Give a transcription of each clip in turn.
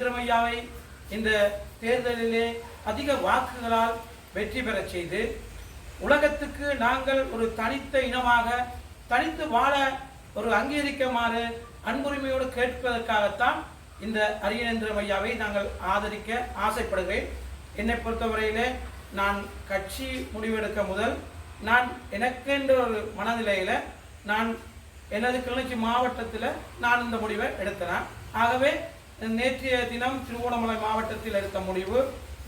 அரியநேந்திரமையாவை இந்த தேர்தலிலே அதிக வாக்குகளால் வெற்றி பெறச் செய்து உலகத்துக்கு நாங்கள் ஒரு தனித்த இனமாக தனித்து வாழ ஒரு அங்கீகரிக்குமாறு அன்புரிமையோடு கேட்பதற்காகத்தான் இந்த அரியநேந்திரம் ஐயாவை நாங்கள் ஆதரிக்க ஆசைப்படுகிறேன். என்னை பொறுத்தவரையிலே நான் கட்சி முடிவெடுக்க முதல் நான் எனக்கென்ற ஒரு மனநிலையில நான் எனது கிளிநொச்சி மாவட்டத்தில் நான் இந்த முடிவை எடுத்தேன்? ஆகவே நேற்றைய தினம் திருவோணமலை மாவட்டத்தில் எடுத்த முடிவு.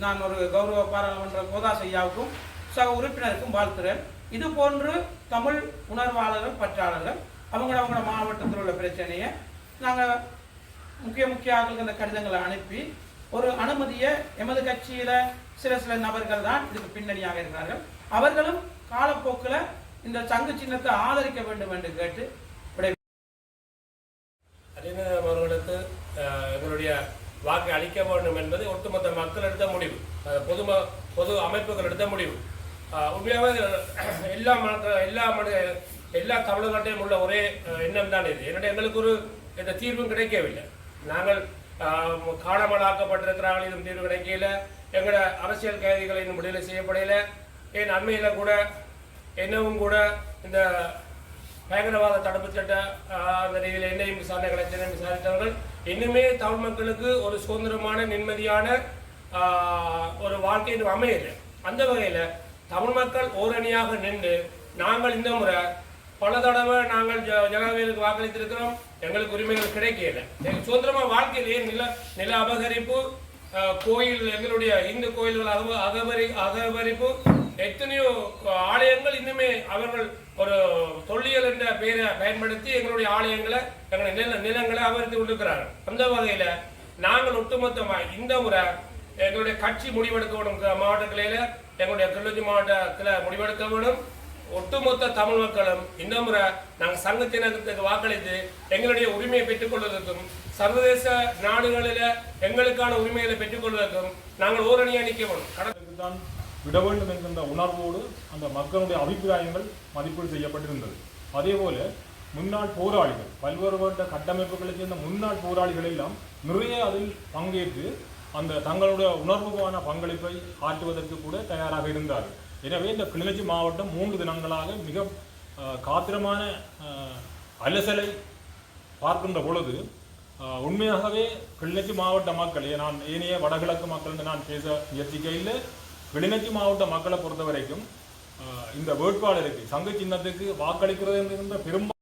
நான் ஒரு கௌரவ பாராளுமன்ற கோதா செய்யாவுக்கும் சக உறுப்பினருக்கும் வாழ்த்துறேன். இது போன்று தமிழ் உணர்வாளர்கள் பற்றாளர்கள் அவங்கள அவங்கள மாவட்டத்தில் உள்ள பிரச்சனையை நாங்கள் முக்கிய முக்கிய ஆட்களுக்கு அந்த கடிதங்களை அனுப்பி ஒரு அனுமதியை எமது கட்சியில் சில சில நபர்கள் தான் இதுக்கு பின்னணியாக இருக்கிறார்கள். அவர்களும் காலப்போக்கில் இந்த சங்கு சின்னத்தை ஆதரிக்க வேண்டும் என்று கேட்டு அஹ், வாக்கை அளிக்க வேண்டும் என்பது ஒட்டுமொத்த மக்கள் எடுத்த முடிவு பொது பொது அமைப்புகள் எடுத்த முடிவு உண்மையாக எல்லா மக்கள் எல்லா மனித எல்லா தமிழகத்தையும் உள்ள ஒரே எண்ணம் தான் இது. என்னுடைய எங்களுக்கு ஒரு இந்த தீர்வும் கிடைக்கவில்லை. நாங்கள் காணாமல் ஆக்கப்பட்டிருக்கிறார்கள் இதுவும் தீர்வு கிடைக்கல. எங்களோட அரசியல் கைதிகளை இன்னும் விடுதலை செய்யப்படையில ஏன் அண்மையில் கூட என்னவும் கூட இந்த பயங்கரவாத தடுப்பு சட்ட ஆஹ், அந்த ரீதியில் என்னையும் விசாரணை கிடைச்சதை விசாரித்தவர்கள் இன்னுமே தமிழ் மக்களுக்கு ஒரு சுதந்திரமான நிம்மதியான ஆஹ், ஒரு வாழ்க்கை அமையலை அமையல. அந்த வகையில் தமிழ் மக்கள் ஓரணியாக நின்று நாங்கள் இந்த முறை பல தடவை நாங்கள் ஜ- ஜனாதிபதிக்கு வாக்களித்திருக்கிறோம். எங்களுக்கு உரிமைகள் கிடைக்கல. எங்கள் சுதந்திரமா வாழ்க்கையிலேயே நில நில அபகரிப்பு ஆஹ், கோயில் எங்களுடைய இந்து கோயில்கள் அகபரி அகபரிப்பு எத்தனையோ ஆலயங்கள் இன்னுமே அவர்கள் ஒரு தொல்லியல் என்ற பெயரை பயன்படுத்தி எங்களுடைய ஆலயங்களை எங்களுடைய நில நிலங்களை அபகரித்து கொண்டிருக்கிறார்கள். அந்த வகையில நாங்கள் ஒட்டுமொத்தமாக இந்த முறை எங்களுடைய கட்சி முடிவெடுக்க வேணும் மாவட்ட கிளையில எங்களுடைய கிளிநொச்சி மாவட்டத்தில் முடிவெடுக்க வேணும் ஒட்டுமொத்த தமிழ் மக்களும் இந்த முறை நாங்கள் சங்கத்தினத்துக்கு வாக்களித்து எங்களுடைய உரிமையை பெற்றுக்கொள்வதற்கும் சர்வதேச நாடுகளில் எங்களுக்கான உரிமைகளை பெற்றுக்கொள்வதற்கும் நாங்கள் ஓரணியாக நிற்க வேணும் கடந்த தான் விட வேண்டும் என்கின்ற உணர்வோடு அந்த மக்களுடைய அபிப்பிராயங்கள் மதிப்பீடு செய்யப்பட்டிருந்தது. அதேபோல முன்னாள் போராளிகள் பல்வேறுபட்ட கட்டமைப்புகளுக்கு சேர்ந்த முன்னாள் போராளிகள் எல்லாம் நிறைய அதில் பங்கேற்று அந்த தங்களுடைய உணர்வுமான பங்களிப்பை ஆற்றுவதற்கு கூட தயாராக இருந்தார்கள். எனவே இந்த கிளிநொச்சி மாவட்டம் மூன்று தினங்களாக மிக காத்திரமான அலசலை பார்க்கின்ற பொழுது உண்மையாகவே கிளிநொச்சி மாவட்ட மக்கள் நான் ஏனைய வடகிழக்கு மக்கள் என்று நான் பேச முயற்சிக்க இல்லை கிளிநொச்சி மாவட்ட மக்களை பொறுத்த வரைக்கும் இந்த வேட்பாளருக்கு சங்க சின்னத்துக்கு வாக்களிக்கிறது என்கின்ற பெரும்பாலும்